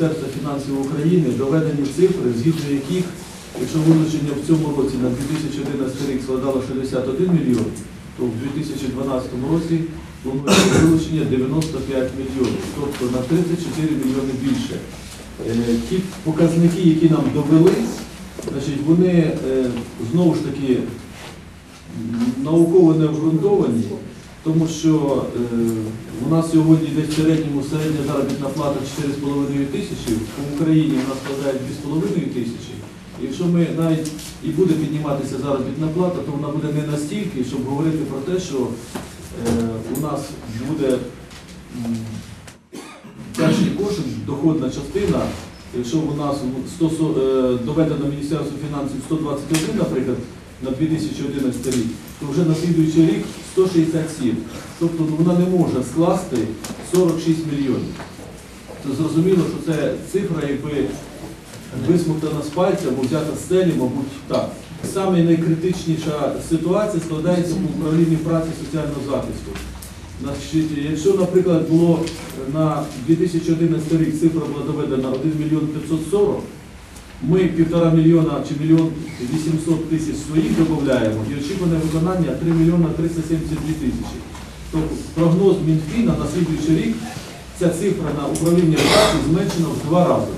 Міністерства фінансів України доведені цифри, згідно яких, якщо вилучення в цьому році на 2011 рік складало 61 мільйон, то в 2012 році вилучення 95 мільйонів, тобто на 34 мільйони більше. Е, Ті показники, які нам довели, значить, вони е, знову ж таки науково не обґрунтовані, тому що е, у нас сьогодні десь в середньому середня заробітна плата 4,5 тисячі, по Україні у нас складає 2,5 тисячі. Якщо ми навіть і буде підніматися заробітна плата, то вона буде не настільки, щоб говорити про те, що е, у нас буде перший кошик, доходна частина, якщо у нас 100, е, доведено Міністерство фінансів 121, наприклад, на 2011 рік, то вже на слідуючий рік 167. Тобто ну, вона не може скласти 46 мільйонів. То зрозуміло, що це цифра, якби висмоктана з пальця або взята з стелі, мабуть, так. Саме найкритичніша ситуація складається в управлінні праці соціального захисту. Якщо, наприклад, було на 2011 рік цифра була доведена 1 мільйон 540, ми півтора мільйона чи мільйон 800 тисяч своїх додаємо і очікуване виконання 3 мільйона 372 тисячі. Тобто прогноз Мінфіна на слідуючий рік ця цифра на управління праці зменшена в два рази.